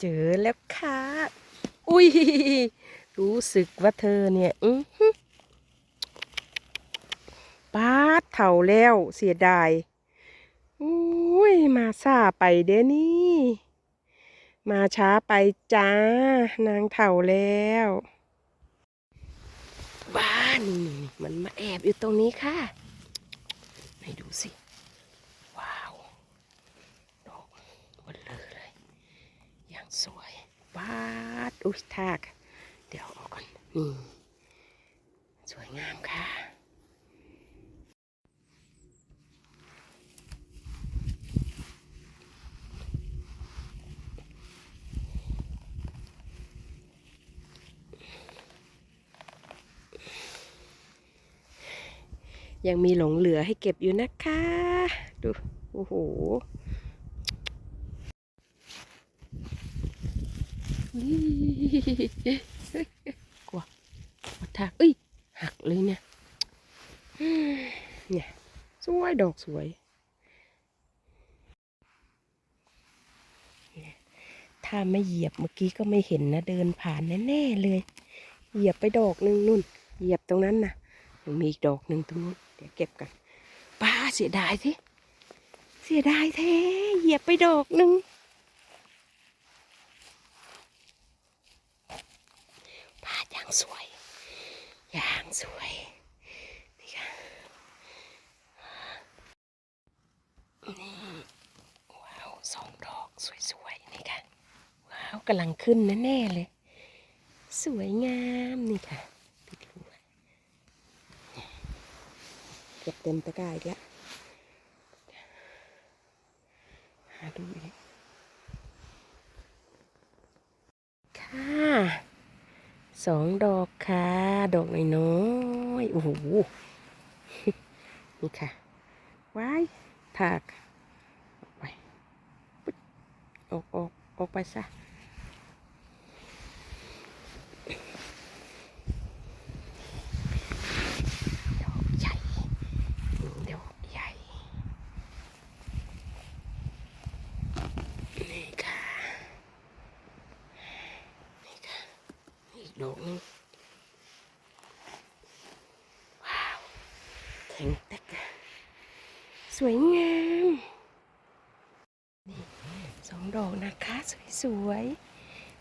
เจอแล้วค่ะ อุ้ย รู้สึกว่าเธอเนี่ยอืป้าดเถ่าแล้วเสียดาย อุ้ย มาซาไปเด้นี่ มาช้าไปจ้า นางเถ่าแล้วบ้านนี่มันมาแอบอยู่ตรงนี้ค่ะ ไหนดูสิ ว้าว ดอกหมดเลยเลย อย่าง สวยบาดอุ้ยทาก เดี๋ยวเอาก่อน นี่ สวยงามค่ะยังมีหลงเหลือให้เก็บอยู่นะคะ ดู โอ้โห กลัววัดทากเอ้ย หักเลยเนี่ย เนี่ย สวยดอกสวยเนี่ยถ้าไม่เหยียบเมื่อกี้ก็ไม่เห็นนะ เดินผ่านแน่ๆเลย เหยียบไปดอกหนึ่งนุ่น เหยียบตรงนั้นนะยังมีอีกดอกหนึ่งตรงนู้น เดี๋ยวเก็บกันป้าเสียดายทีเสียดายแท้ เหยียบไปดอกหนึ่ง พาดอย่าง สวย อย่างสวยนี่ค่ะนี่ว้าวสองดอกสวยๆนี่ค่ะว้าวกำลังขึ้นแน่ๆเลย สวยงามนี่ค่ะปิดรูไว้เก็บเต็มตะกร้าอีกแล้วหาดูอีกค่ะ สองดอกค่ะ ดอกน้อยๆโอ้โหนี่ค่ะว้ายถากออกไปออกออกออกไปซะ ดอกใหญ่ดอกใหญ่ นี่ค่ะ นี่ค่ะ อีก ดอกนึงว้าวแข็งแตกสวยงามนี่สองดอกนะคะ สวยสวย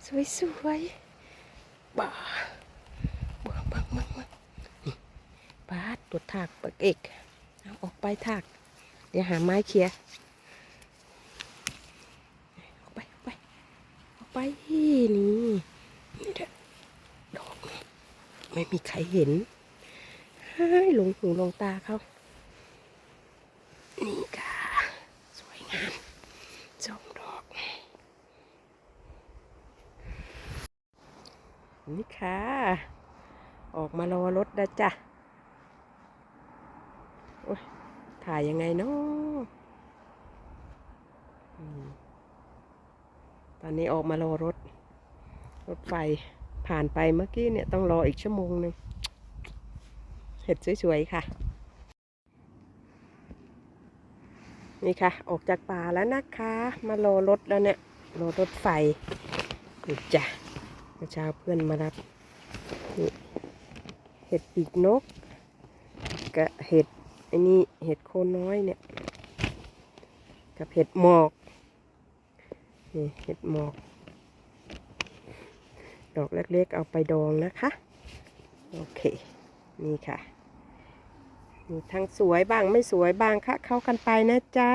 สวยสวยๆบ้าบ้าบ้าบ้าบ้านี่าดตัวถากปักเอกเอาออกไปถาก เดี๋ยวหาไม้เคลียออกไปออกไปออกไปนี่เด้อ ดอกนี่ ไม่มีใครเห็นให้หลงหูหลงตาเขา นี่ค่ะ สวยงามสองดอก นี่ค่ะ ออกมารอรถนะจ๊ะโอ๊ยถ่ายยังไงเนาะตอนนี้ออกมารอรถ รถไฟ ผ่านไปเมื่อกี้เนี่ยต้องรออีกชั่วโมงหนึ่งเห็ดสวยๆค่ะ นี่ค่ะ ออกจากป่าแล้วนะคะ มารอรถแล้วเนี่ยรอรถไฟนี่จ้ะเมื่อเช้าเพื่อนมารับนี่เห็ดปีกนกกับเห็ดไอ้นี่เห็ดโคนน้อยเนี่ยกับเห็ดหมอกนี่เห็ดหมอก ดอกเล็กๆเอาไปดองนะคะ โอเค นี่ค่ะ มีทั้งสวยบ้างไม่สวยบ้างค่ะ เข้ากันไปนะจ๊ะ